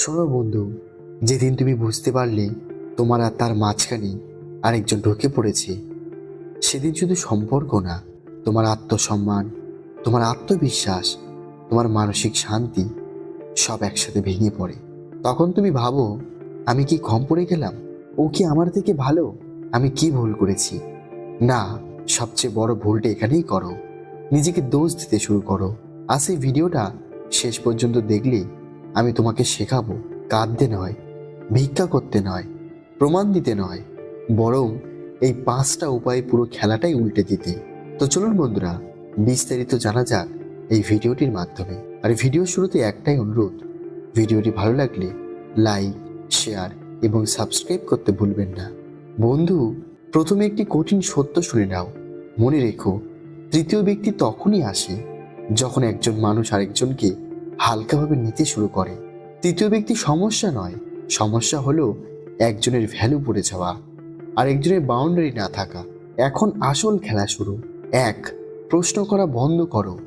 শোনো বন্ধু, যেদিন তুমি বুঝতে পারলে তোমার আর তার মাঝখানে আরেকজন ঢুকে পড়েছে, সেদিন শুধু সম্পর্ক না, তোমার আত্মসম্মান, তোমার আত্মবিশ্বাস, তোমার মানসিক শান্তি সব একসাথে ভেঙে পড়ে। তখন তুমি ভাবো, আমি কি কম পড়ে গেলাম? ও কি আমার থেকে ভালো? আমি কি ভুল করেছি? না, সবচেয়ে বড় ভুলটা এখানেই করো। নিজেকে দোষ দিতে শুরু করো। আর সেই ভিডিওটা শেষ পর্যন্ত দেখলে আমি তোমাকে শেখাবো, কাঁদতে নয়, ভিক্ষা করতে নয়, প্রমাণ দিতে নয়, বরং এই পাঁচটা উপায়ে পুরো খেলাটাই উল্টে দিতে। তো চলুন বন্ধুরা, বিস্তারিত জানা যাক এই ভিডিওটির মাধ্যমে। আর ভিডিও শুরুতে একটাই অনুরোধ, ভিডিওটি ভালো লাগলে লাইক, শেয়ার এবং সাবস্ক্রাইব করতে ভুলবেন না। বন্ধু, প্রথমে একটি কঠিন সত্য শুনে নাও। মনে রেখো, তৃতীয় ব্যক্তি তখনই আসে যখন একজন মানুষ আরেকজনকে হালকাভাবে নিতে শুরু করে। তৃতীয় ব্যক্তি সমস্যা নয়। সমস্যা হলো একজনের ভ্যালু পড়ে যাওয়া আর একজনের বাউন্ডারি না থাকা। এখন আসল খেলা শুরু। এক, প্রশ্ন করা বন্ধ করো।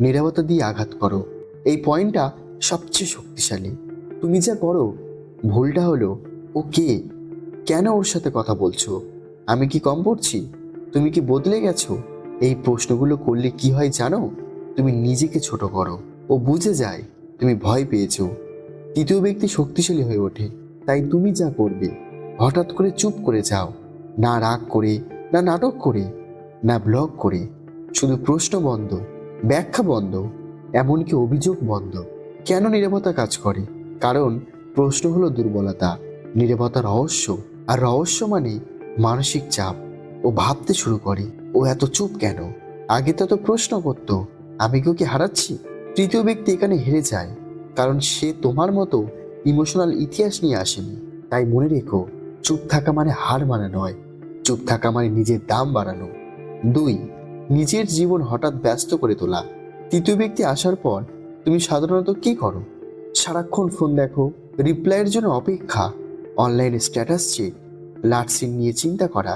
নিরাপত্তা দিয়ে আঘাত করো। এই পয়েন্টটা সবচেয়ে শক্তিশালী। তুমি যা করো, ভুলটা হলো ও কে কেন ওর সাথে কথা বলছো? আমি কি কম পড়ছি? তুমি কি বদলে গেছো? এই প্রশ্নগুলো করলে কি হয় জানো? তুমি নিজেকে ছোট করো। ও বুঝে যায়, তুমি ভয় পেয়েছ। তৃতীয় ব্যক্তি শক্তিশালী হয়ে ওঠে, তাই তুমি যা করবে, হঠাৎ করে চুপ করে যাও। না রাগ করে, না নাটক করে, না ব্লগ করে। শুধু প্রশ্ন বন্ধ, ব্যাখ্যা বন্ধ, এমনকি অভিযোগ বন্ধ। কেন নিরাপত্তা কাজ করে? কারণ প্রশ্ন হলো দুর্বলতা নিরাপত্তা রহস্য, আর রহস্য মানে মানসিক চাপ। ও ভাবতে শুরু করে, ও এত চুপ কেন? আগে তো প্রশ্ন করতো, আমি কেউ কি হারাচ্ছি? তৃতীয় ব্যক্তি এখানে হেরে যায়, কারণ সে তোমার মতো ইমোশনাল ইতিহাস নিয়ে আসেনি। তাই মনে রেখো, চুপ থাকা মানে হার মানা নয় চুপ থাকা মানে নিজের দাম বাড়ানো। দুই, নিজের জীবন হঠাৎ ব্যস্ত করে তোলা। তৃতীয় ব্যক্তি আসার পর তুমি সাধারণত কি করো? সারাক্ষণ ফোন দেখো রিপ্লাইয়ের জন্য অপেক্ষা অনলাইনে স্ট্যাটাস চেক লাটসিন নিয়ে চিন্তা করা।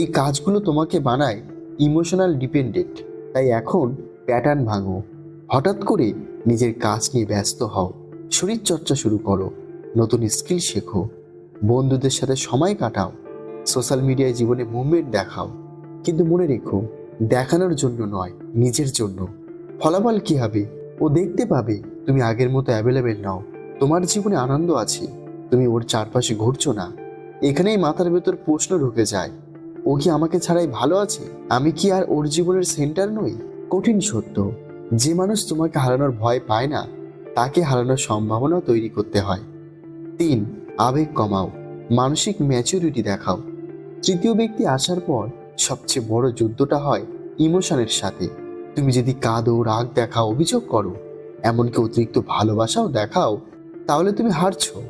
এই কাজগুলো তোমাকে বানায় ইমোশনাল ডিপেন্ডেন্ট তাই এখন প্যাটার্ন ভাঙো। হঠাৎ করে নিজের কাজ নিয়ে ব্যস্ত হও। শরীর চর্চা শুরু করো। নতুন স্কিল শেখো। বন্ধুদের সাথে সময় কাটাও। সোশ্যাল মিডিয়ায় জীবনে মুভমেন্ট দেখাও। কিন্তু মনে রেখো, দেখানোর জন্য নয়, নিজের জন্য। ফলাফল কি হবে? ও দেখতে পাবে, তুমি আগের মতো অ্যাভেলেবেল নাও। তোমার জীবনে আনন্দ আছে। তুমি ওর চারপাশে ঘুরছো না। এখানেই মাথার ভেতর প্রশ্ন ঢুকে যায়, ও কি আমাকে ছাড়াই ভালো আছে? আমি কি আর ওর জীবনের সেন্টার নই? কঠিন সত্য। যে মানুষ তোমাকে হারানোর ভয় পায় না, তাকে হারানোর সম্ভাবনা তৈরি করতে হয়। তিন, আবেগ কমাও, মানসিক ম্যাচুরিটি দেখাও। তৃতীয় ব্যক্তি আসার পর সবচেয়ে বড় যুদ্ধটা হয় ইমোশনের সাথে। তুমি যদি কাঁদো, রাগ দেখাও, অভিযোগ করো, এমনকি অতিরিক্ত ভালোবাসাও দেখাও, তাহলে তুমি হারছো।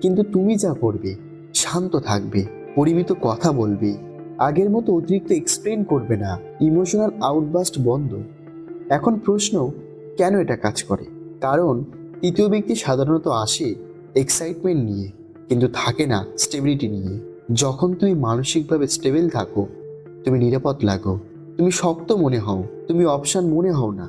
কিন্তু তুমি যা করবে, শান্ত থাকবে, পরিমিত কথা বলবে, আগের মতো অতিরিক্ত এক্সপ্লেন করবে না। ইমোশনাল আউটবাস্ট বন্ধ। এখন প্রশ্ন, কেন এটা কাজ করে? কারণ তৃতীয় ব্যক্তি সাধারণত আসে এক্সাইটমেন্ট নিয়ে, কিন্তু থাকে না স্টেবিলিটি নিয়ে। যখন তুমি মানসিকভাবে স্টেবল থাকো, তুমি নিরাপদ লাগো, তুমি শক্ত মনে হও, তুমি অপশান মনে হও না।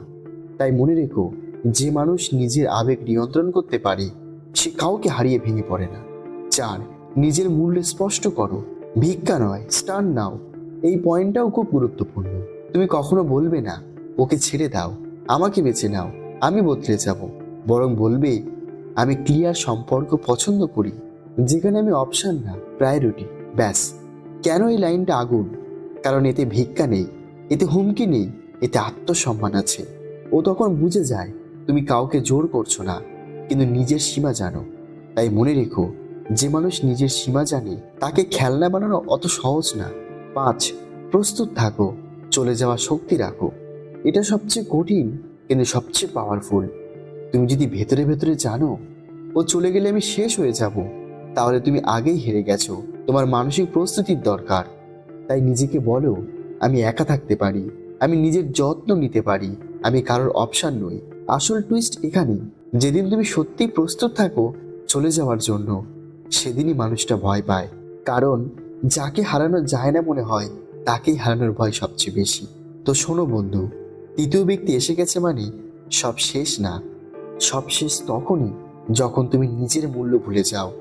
তাই মনে রেখো, যে মানুষ নিজের আবেগ নিয়ন্ত্রণ করতে পারে, সে কাউকে হারিয়ে ভেঙে পড়ে না। চার, নিজের মূল্য স্পষ্ট করো, ভিক্ষা নয় স্টান নাও। এই পয়েন্টটাও খুব গুরুত্বপূর্ণ। তুমি কখনো বলবে না ওকে ছেড়ে দাও, আমাকে বেছে নাও, আমি বদলে যাব। বরং বলবে, আমি ক্লিয়ার সম্পর্ক পছন্দ করি, যেখানে আমি অপশান না প্রায়োরিটি ব্যাস। কেন এই লাইনটা আগুন? কারণ এতে ভিক্ষা নেই, এতে হুমকি নেই, এতে আত্মসম্মান আছে। ও তখন বুঝে যায়, তুমি কাউকে জোর করছ না, কিন্তু নিজের সীমা জানো। তাই মনে রেখো, যে মানুষ নিজের সীমা জানে, তাকে খেলনা বানানো অত সহজ না। পাঁচ, প্রস্তুত থাকো, চলে যাওয়া শক্তি রাখো। এটা সবচেয়ে কঠিন, কিন্তু সবচেয়ে পাওয়ারফুল তুমি যদি ভেতরে ভেতরে জানো, ও চলে গেলে আমি শেষ হয়ে যাব। তাহলে তুমি আগেই হেরে গেছো। তোমার মানসিক প্রস্তুতির দরকার। তাই নিজেকে বলো, আমি একা থাকতে পারি। আমি নিজের যত্ন নিতে পারি। আমি কারোর অপশান নই। আসল টুইস্ট এখানেই যেদিন তুমি সত্যি প্রস্তুত থাকো, চলে যাওয়ার জন্য। সেদিনই মানুষটা ভয় পায়। কারণ, যাকে হারানো যায় না মনে হয়, তাকেই হারানোর ভয় সবচেয়ে বেশি। তো শোনো বন্ধু তৃতীয় ব্যক্তি এসে গেছে মানে সব শেষ না। সব শেষ তখনই যখন তুমি নিজের মূল্য ভুলে যাও।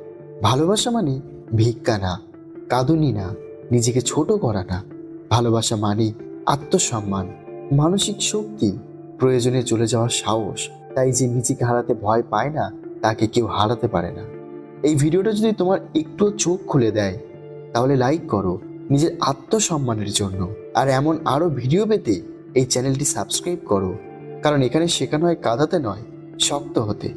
ভালোবাসা মানে ভিক্ষা না, কাঁদুনি না, নিজেকে ছোট করা না। ভালোবাসা মানে আত্মসম্মান, মানসিক শক্তি, প্রয়োজনে চলে যাওয়ার সাহস। তাই যে নিজেকে হারাতে ভয় পায় না, তাকে কেউ হারাতে পারে না। এই ভিডিওটা যদি তোমার একটু চোখ খুলে দেয়, তাহলে লাইক করো নিজের আত্মসম্মানের জন্য। আর এমন আরও ভিডিও পেতে এই চ্যানেলটি সাবস্ক্রাইব করো। কারণ এখানে শেখানো হয় কাঁদাতে নয় শক্ত হতে।